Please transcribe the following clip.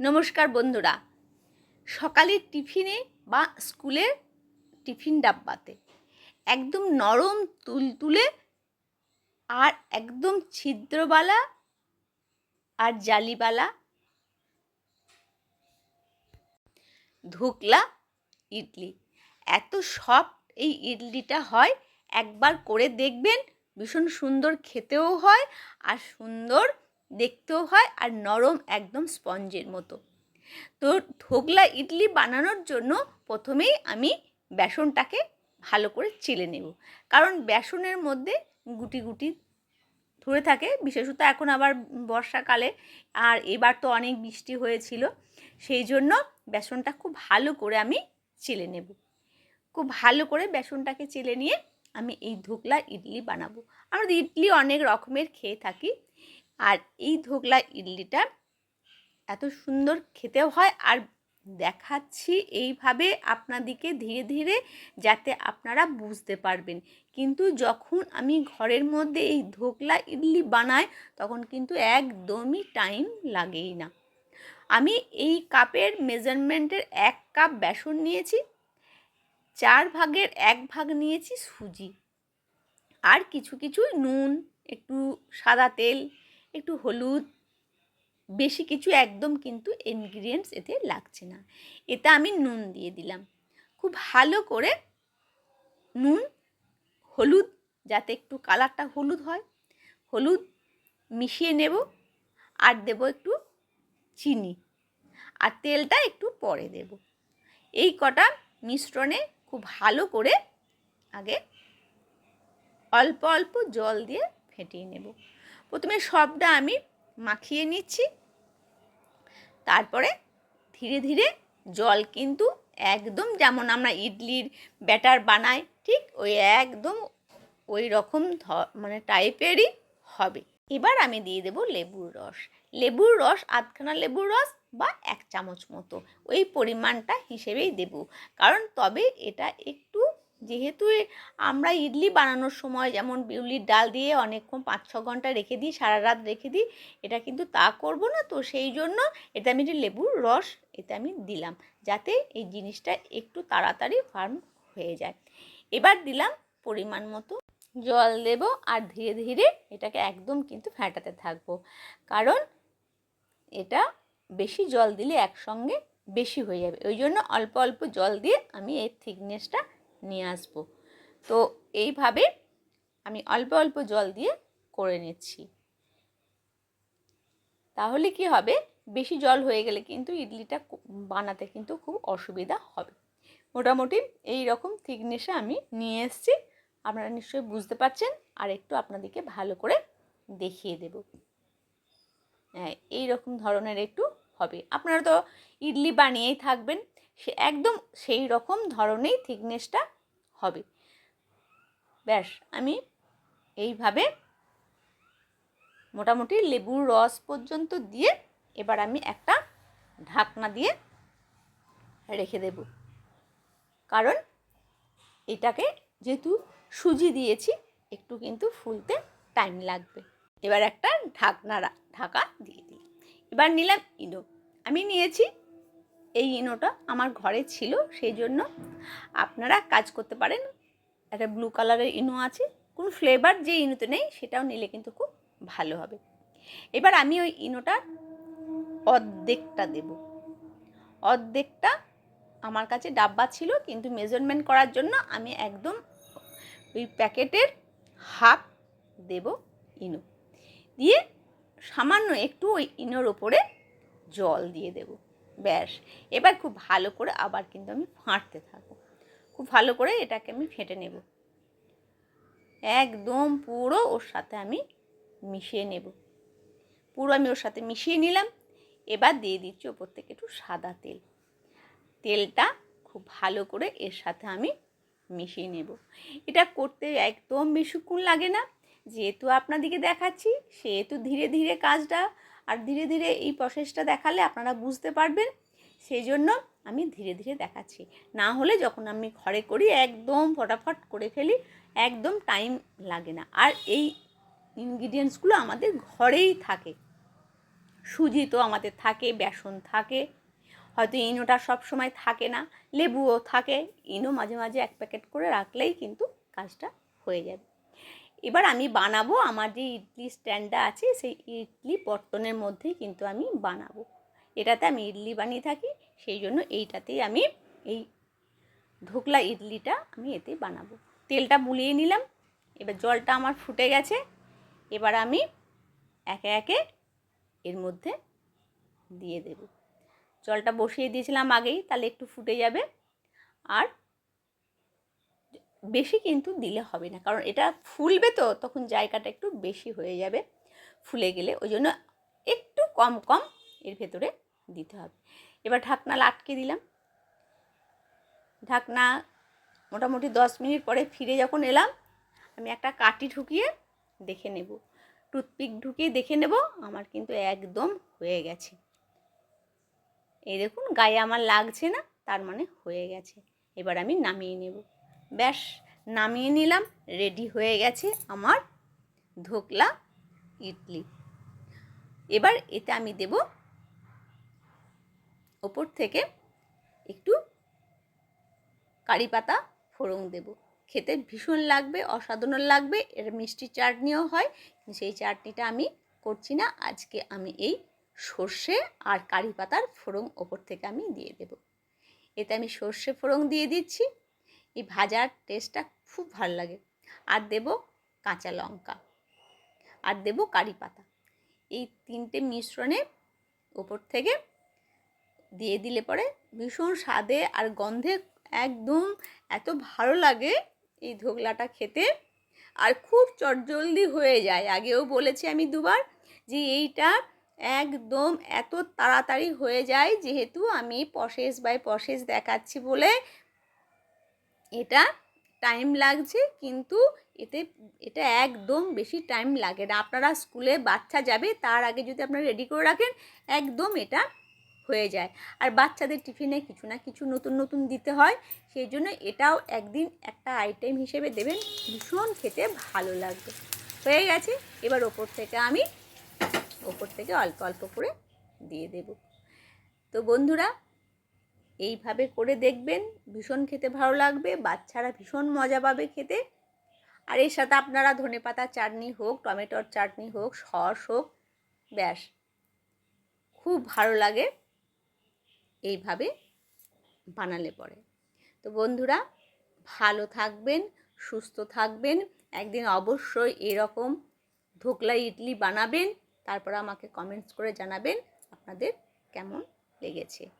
নমস্কার বন্ধুরা। সকালের টিফিনে বা স্কুলের টিফিন ডাব্বাতে একদম নরম তুলতুলে আর একদম ছিদ্রবালা আর জালিবালা ধুকলা ইডলি। এত সফট এই ইডলিটা হয়, একবার করে দেখবেন। ভীষণ সুন্দর খেতেও হয় আর সুন্দর দেখতেও হয় আর নরম একদম স্পঞ্জের মতো। তো ধোকলা ইডলি বানানোর জন্য প্রথমেই আমি বেসনটাকে ভালো করে চেলে নেব। কারণ বেসনের মধ্যে গুটি গুটি ধরে থাকে, বিশেষত এখন আবার বর্ষাকালে আর এবার তো অনেক বৃষ্টি হয়েছিল, সেই জন্য বেসনটা খুব ভালো করে আমি চেলে নেব। খুব ভালো করে বেসনটাকে চেলে নিয়ে আমি এই ধোকলা ইডলি বানাবো। আমরা ইডলি অনেক রকমের খেয়ে থাকি আর এই ধোকলা ইডলিটা এত সুন্দর খেতেও হয়। আর দেখাচ্ছি এইভাবে আপনাদিকে ধীরে ধীরে যাতে আপনারা বুঝতে পারবেন। কিন্তু যখন আমি ঘরের মধ্যে এই ধোকলা ইডলি বানাই, তখন কিন্তু একদমই টাইম লাগেই না। আমি এই কাপের মেজারমেন্টের এক কাপ বেসন নিয়েছি, চার ভাগের এক ভাগ নিয়েছি সুজি। আর কিছু কিছু নুন, একটু সাদা তেল একটু হলুদ, বেশি কিছু একদম কিন্তু ইনগ্রিডিয়েন্টস এতে লাগছে না। এতে আমি নুন দিয়ে দিলাম। খুব ভালো করে নুন, হলুদ, যাতে একটু কালারটা হলুদ হয়, হলুদ মিশিয়ে নেব আর দেব একটু চিনি আর তেলটা একটু পরে দেব। এই কটা মিশ্রণে খুব ভালো করে আগে অল্প অল্প জল দিয়ে ফেটিয়ে নেব। প্রথমে সবটা আমি মাখিয়ে নিচ্ছি। তারপরে ধীরে ধীরে জল কিন্তু একদম যেমন আমরা ইডলির ব্যাটার বানাই, ঠিক ওই একদম ওই রকম মানে টাইপেরই হবে। এবার আমি দিয়ে দেব লেবুর রস। লেবুর রস, আধখানা লেবুর রস বা এক চামচ মতো। ওই পরিমাণটা হিসেবেই দেব। কারণ তবে এটা একটু যেহেতু আমরা ইডলি বানানোর সময় যেমন বিউলির ডাল দিয়ে অনেকক্ষণ পাঁচ ছ ঘণ্টা রেখে দিই সারা রাত রেখে দিই, এটা কিন্তু তা করব না। তো সেই জন্য এটা আমি লেবুর রস, এতে আমি দিলাম যাতে এই জিনিসটা একটু তাড়াতাড়ি ফার্ম হয়ে যায়। এবার দিলাম পরিমাণ মতো জল দেব আর ধীরে ধীরে এটাকে একদম কিন্তু ফ্যাটাতে থাকব। কারণ এটা বেশি জল দিলে একসঙ্গে বেশি হয়ে যাবে। ওই জন্য অল্প অল্প জল দিয়ে আমি এর থিকনেসটা নিয়ে আসব। তো এইভাবে আমি অল্প অল্প জল দিয়ে করে নিচ্ছি। তাহলে কি হবে? বেশি জল হয়ে গেলে কিন্তু ইডলিটা বানাতে কিন্তু খুব অসুবিধা হবে। মোটামুটি এই রকম থিকনেসে আমি নিয়ে এসেছি। আপনারা নিশ্চয়ই বুঝতে পারছেন। আর একটু আপনাদেরকে ভালো করে দেখিয়ে দেব। হ্যাঁ এই রকম ধরনের একটু হবে। আপনারা তো ইডলি বানিয়েই থাকবেন। সে একদম সেই রকম ধরনেই থিকনেসটা হবে। ব্যাস, আমি এইভাবে মোটামুটি লেবুর রস পর্যন্ত দিয়ে এবার আমি একটা ঢাকনা দিয়ে রেখে দেব। কারণ এটাকে যেহেতু সুজি দিয়েছি, একটু কিন্তু ফুলতে টাইম লাগবে। এবার একটা ঢাকনা ঢাকা দিয়ে দিই। এবার নিলাম ইনো আমি নিয়েছি এই ইনোটা আমার ঘরে ছিল, সেই জন্য আপনারা কাজ করতে পারেন। একটা ব্লু কালারের ইনো আছে, কোনো ফ্লেভার যে ইনোতে নেই, সেটাও নিলে কিন্তু খুব ভালো হবে। এবার আমি ওই ইনোটার অর্ধেকটা দেব। অর্ধেকটা আমার কাছে ডাব্বা ছিল, কিন্তু মেজারমেন্ট করার জন্য আমি একদম ওই প্যাকেটের হাফ দেব ইনো। দিয়ে সামান্য একটু ওই ইনোর ওপরে জল দিয়ে দেব। ব্যাস। এবার খুব ভালো করে আবার কিন্তু আমি ফাঁটতে থাকব। খুব ভালো করে এটাকে আমি ফেটে নেব। একদম পুরো ওর সাথে আমি মিশিয়ে নেব। পুরো আমি ওর সাথে মিশিয়ে নিলাম। এবার দিয়ে দিচ্ছি ওপর থেকে একটু সাদা তেল। তেলটা খুব ভালো করে এর সাথে আমি মিশিয়ে নেব। এটা করতে একদম বেশিক্ষণ লাগে না। যেহেতু আপনাদেরকে দেখাচ্ছি, সেহেতু ধীরে ধীরে কাজটা আর ধীরে ধীরে এই প্রসেসটা দেখালে আপনারা বুঝতে পারবেন। সেই জন্য আমি ধীরে ধীরে দেখাচ্ছি। না হলে যখন আমি ঘরে করি, একদম ফটাফট করে ফেলি, একদম টাইম লাগে না। আর এই ইনগ্রিডিয়েন্টসগুলো আমাদের ঘরেই থাকে। সুজি তো আমাদের থাকে, বেসন থাকে। হয়তো ইনোটা সব সময় থাকে না, লেবুও থাকে। ইনো মাঝে মাঝে এক প্যাকেট করে রাখলেই কিন্তু কাজটা হয়ে যাবে। এবার আমি বানাবো আমার যে ইডলি স্ট্যান্ডটা আছে, সেই ইডলি বর্তনের মধ্যেই কিন্তু আমি বানাবো। এটাতে আমি ইডলি বানিয়ে থাকি, সেই জন্য এইটাতেই আমি এই ধোকলা ইডলিটা আমি এতে বানাবো। তেলটা বুলিয়ে নিলাম, এবার জলটা আমার ফুটে গেছে, এবার আমি একে একে এর মধ্যে দিয়ে দেব। জলটা বসিয়ে দিয়েছিলাম আগেই, তাহলে একটু ফুটে যাবে। আর বেশি কিন্তু দিলে হবে না। কারণ এটা ফুলবে তো, তখন জায়গাটা একটু বেশি হয়ে যাবে। ফুলে গেলে ওই জন্য একটু কম কম এর ভেতরে দিতে হবে। এবার ঢাকনা আটকে দিলাম। ঢাকনা মোটামুটি দশ মিনিট পরে ফিরে যখন এলাম, আমি একটা কাটি ঢুকিয়ে দেখে নেব। টুথপিক ঢুকিয়ে দেখে নেব, আমার কিন্তু একদম হয়ে গেছে। এই দেখুন, গায়ে আমার লাগছে না, তার মানে হয়ে গেছে। এবার আমি নামিয়ে নেব। ব্যাস, নামিয়ে নিলাম, রেডি হয়ে গেছে আমার ধোকলা ইডলি। এবার এতে আমি দেব ওপর থেকে একটু কারি পাতা ফোড়ন দেব। খেতে ভীষণ লাগবে, অসাধারণ লাগবে, এর মিষ্টি চাটনিও হয় সেই চাটনিটা আমি করছি না। আজকে আমি এই সর্ষে আর কারি পাতার ফোড়ন ওপর থেকে আমি দিয়ে দেব। এতে আমি সর্ষে ফোড়ন দিয়ে দিচ্ছি এই ভাজার টেস্টটা খুব ভালো লাগে। আর দেব কাঁচা লঙ্কা। আর দেব কারি পাতা। এই তিনটে মিশ্রণে ওপর থেকে দিয়ে দিলে পরে ভীষণ স্বাদে আর গন্ধে একদম এত ভালো লাগে এই ধোকলাটা খেতে। আর খুব চটজলদি হয়ে যায়। আগেও বলেছি আমি দুবার যে এইটা একদম এত তাড়াতাড়ি হয়ে যায় যেহেতু আমি প্রসেস বাই প্রসেস দেখাচ্ছি বলে এটা টাইম লাগছে, কিন্তু এতে, এটা একদম বেশি টাইম লাগে না। আপনারা স্কুলে বাচ্চা যাবে, তার আগে যদি আপনারা রেডি করে রাখেন, একদম এটা হয়ে যায়। আর বাচ্চাদের টিফিনে কিছু না কিছু নতুন নতুন দিতে হয়, সেই জন্য এটাও একদিন একটা আইটেম হিসেবে দেবেন, ভীষণ খেতে ভালো লাগবে। হয়ে গেছে, এবার ওপর থেকে আমি, ওপর থেকে অল্প অল্প করে দিয়ে দেব। তো বন্ধুরা এইভাবে করে দেখবেন, ভীষণ খেতে ভালো লাগবে, বাচ্চারা ভীষণ মজা পাবে খেতে। আর এর সাথে আপনারা ধনে পাতা চাটনি হোক, টমেটোর চাটনি হোক, সস হোক, ব্যাস। খুব ভালো লাগে এইভাবে বানালে পরে। তো বন্ধুরা, ভালো থাকবেন, সুস্থ থাকবেন, একদিন অবশ্যই এরকম ধোকলা ইডলি বানাবেন, তারপর আমাকে কমেন্টস করে জানাবেন আপনাদের কেমন লেগেছে।